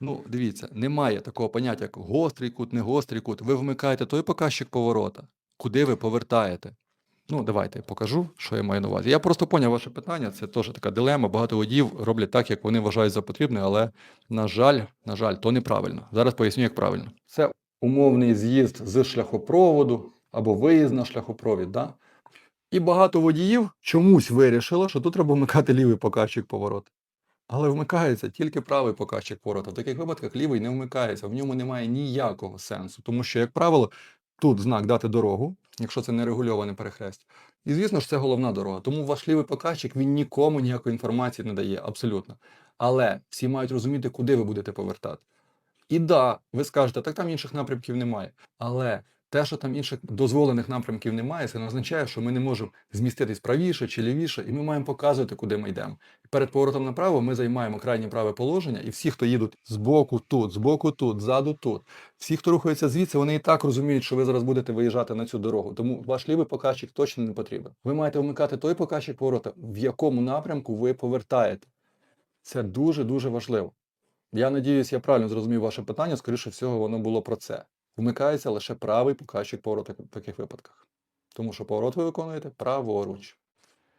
Ну, дивіться, немає такого поняття, як гострий кут, не гострий кут. Ви вмикаєте той показчик поворота, куди ви повертаєте. Ну, давайте я покажу, що я маю на увазі. Я просто поняв ваше питання, це теж така дилема. Багато водіїв роблять так, як вони вважають за потрібне, але, на жаль, на жаль, то неправильно. Зараз поясню, як правильно. Це умовний з'їзд з шляхопроводу або виїзд на шляхопровід. Да? І багато водіїв чомусь вирішило, що тут треба вмикати лівий показчик повороту. Але вмикається тільки правий показчик поворота. В таких випадках лівий не вмикається, в ньому немає ніякого сенсу. Тому що, як правило, тут знак дати дорогу, якщо це не регульоване перехрестя. І звісно ж, це головна дорога. Тому ваш лівий показчик він нікому ніякої інформації не дає, абсолютно. Але всі мають розуміти, куди ви будете повертати. І да, ви скажете, так там інших напрямків немає. Але те, що там інших дозволених напрямків немає, це не означає, що ми не можемо зміститись правіше чи лівіше, і ми маємо показувати, куди ми йдемо. Перед поворотом направо ми займаємо крайнє праве положення, і всі, хто їдуть з боку тут, з боку тут, ззаду тут, всі, хто рухається звідси, вони і так розуміють, що ви зараз будете виїжджати на цю дорогу. Тому ваш лівий показчик точно не потрібен. Ви маєте вмикати той показчик поворота, в якому напрямку ви повертаєте. Це дуже дуже важливо. Я надіюсь, я правильно зрозумів ваше питання. Скоріше всього, воно було про це. Вмикається лише правий показчик повороту в таких випадках. Тому що поворот ви виконуєте праворуч.